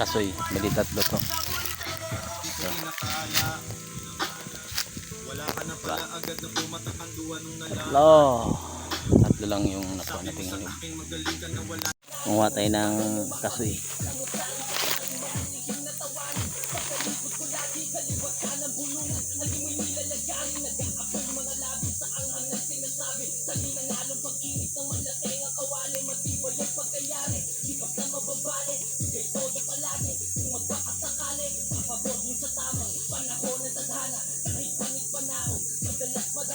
kasoy. Bali tatlo to. Tatlo. Tatlo lang yung nakuha natin ngayon. Kumuha tayo ng kasoy.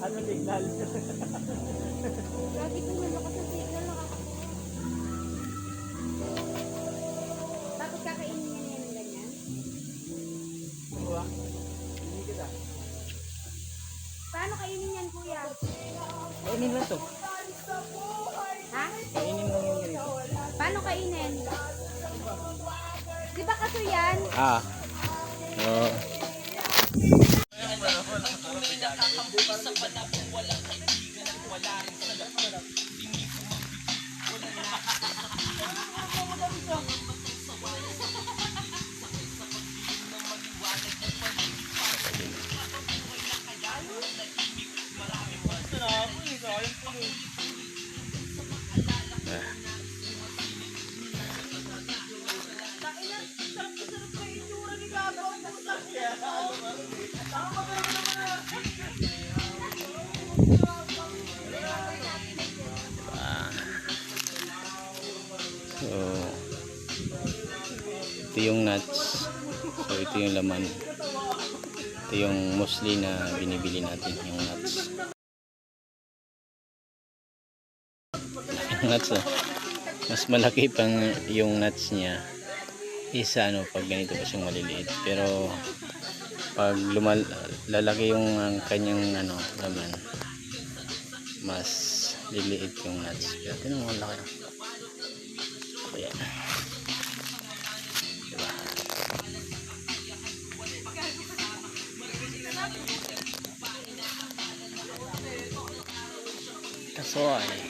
signal? Lagi kong malakas ang signal. nakaka- Tapos kakainin niya yan ng ganyan? Kuha. Hindi kita. Paano kainin yan, kuya? Kainin lang to. Ha? Kainin lang yung ganito. Paano kainin? Di ba kaso yan? Ah. Oh. So, ito yung nuts. So, ito yung laman. Ito yung mostly na binibili natin, yung nuts. nuts, oh. Mas malaki pang yung nuts niya isa ano pag ganito pa siyang maliliit pero pag lumal lalaki yung ang kanyang ano laman mas liliit yung nuts pero tinan mo laki Ayan. Diba? Kasoy.